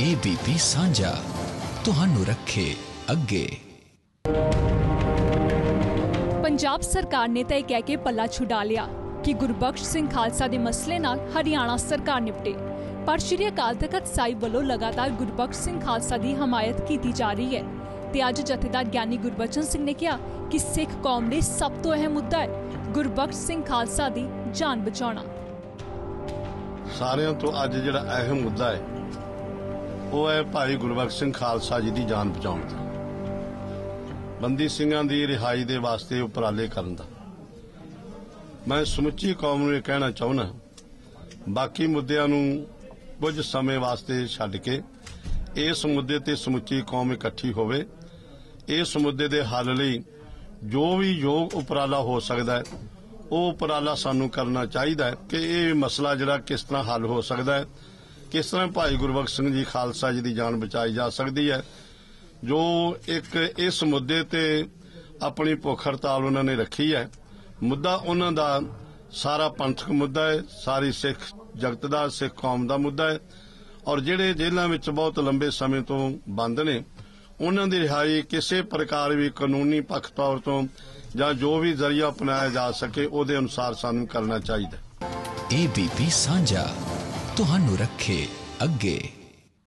ABP ਸਾਂਝਾ ਤੁਹਾਨੂੰ ਰੱਖੇ ਅੱਗੇ। ਪੰਜਾਬ ਸਰਕਾਰ ਨੇ ਤਾਂ ਇਹ ਕਹਿ ਕੇ ਪੱਲਾ ਛੁਡਾ ਲਿਆ ਕਿ ਗੁਰਬਖਸ਼ ਸਿੰਘ ਖਾਲਸਾ ਦੇ ਮਸਲੇ ਨਾਲ ਹਰਿਆਣਾ ਸਰਕਾਰ ਨਿਪਟੇ। ਪਰ ਸ਼੍ਰੀ ਅਕਾਲ ਤਖਤ ਸਾਹਿਬ ਵੱਲੋਂ ਲਗਾਤਾਰ ਗੁਰਬਖਸ਼ ਸਿੰਘ ਖਾਲਸਾ ਦੀ ਹਮਾਇਤ ਕੀਤੀ ਜਾ ਰਹੀ ਹੈ ਤੇ ਅੱਜ ਜਥੇਦਾਰ ਗਿਆਨੀ ਗੁਰਬਚਨ ਸਿੰਘ ਨੇ ਕਿਹਾ ਕਿ ਸਿੱਖ ਕੌਮ ਲਈ ਸਭ ਤੋਂ ਅਹਿਮ ਮੁੱਦਾ ਹੈ ਗੁਰਬਖਸ਼ ਸਿੰਘ ਖਾਲਸਾ ਦੀ ਜਾਨ ਬਚਾਉਣਾ। ਸਾਰਿਆਂ ਤੋਂ ਅੱਜ ਜਿਹੜਾ ਅਹਿਮ ਮੁੱਦਾ ਹੈ ਉਹ ਹੈ ਭਾਈ ਗੁਰਬਖਸ਼ ਸਿੰਘ ਖਾਲਸਾ ਜੀ ਦੀ ਜਾਨ ਬਚਾਉਣ ਦਾ। ਬੰਦੀ ਸਿੰਘਾਂ ਦੀ ਰਿਹਾਈ ਦੇ ਵਾਸਤੇ ਉਪਰਾਲੇ ਕਰਨ ਦਾ। ਮੈਂ ਸਮੁੱਚੀ ਕੌਮ ਨੂੰ ਇਹ ਕਹਿਣਾ ਚਾਹੁੰਦਾ ਬਾਕੀ ਮੁੱਦਿਆਂ ਨੂੰ ਕੁਝ ਸਮੇਂ ਵਾਸਤੇ ਛੱਡ ਕੇ ਇਸ ਮੁੱਦੇ ਤੇ ਸਮੁੱਚੀ ਕੌਮ ਇਕੱਠੀ ਹੋਵੇ, ਇਸ ਮੁੱਦੇ ਦੇ ਹੱਲ ਲਈ ਜੋ ਵੀ ਯੋਗ ਉਪਰਾਲਾ ਹੋ ਸਕਦਾ ਹੈ, ਉਹ ਉਪਰਾਲਾ ਸਾਨੂੰ ਕਰਨਾ ਚਾਹੀਦਾ ਹੈ ਕਿ ਇਹ ਮਸਲਾ ਜਿਹੜਾ ਕਿਸ ਤਰ੍ਹਾਂ ਹੱਲ ਹੋ ਸਕਦਾ ਹੈ ਕਿਸ ਤਰ੍ਹਾਂ ਭਾਈ ਗੁਰਬਖਸ਼ ਸਿੰਘ ਜੀ ਖਾਲਸਾ ਜੀ ਦੀ ਜਾਨ ਬਚਾਈ ਜਾ ਸਕਦੀ ਹੈ? ਜੋ ਇੱਕ ਇਸ ਮੁੱਦੇ ਤੇ ਆਪਣੀ ਭੁੱਖ ਹੜਤਾਲ ਉਹਨਾਂ ਨੇ ਰੱਖੀ ਹੈ। ਮੁੱਦਾ ਉਹਨਾਂ ਦਾ ਸਾਰਾ ਪੰਥਕ ਮੁੱਦਾ ਹੈ, ਸਾਰੀ ਸਿੱਖ ਜਗਤ ਦਾ, ਸਿੱਖ ਕੌਮ ਦਾ ਮੁੱਦਾ ਹੈ। ਔਰ ਜਿਹੜੇ ਜੇਲ੍ਹਾਂ ਵਿੱਚ ਬਹੁਤ ਲੰਬੇ ਸਮੇਂ ਤੋਂ ਬੰਦ ਨੇ, ਉਹਨਾਂ ਦੀ ਰਿਹਾਈ ਕਿਸੇ ਪ੍ਰਕਾਰ ਵੀ ਕਾਨੂੰਨੀ ਪੱਖ ਤੌਰ ਤੋਂ ਜਾਂ ਜੋ ਵੀ ਜ਼ਰੀਆ ਅਪਣਾਇਆ ਜਾ ਸਕੇ, ਉਹਦੇ ਅਨੁਸਾਰ ਸਾਨੂੰ ਕਰਨਾ ਚਾਹੀਦਾ ਏਬੀਪੀ ਸਾਂਝਾ ਤੁਹਾਨੂੰ ਰੱਖੇ ਅੱਗੇ।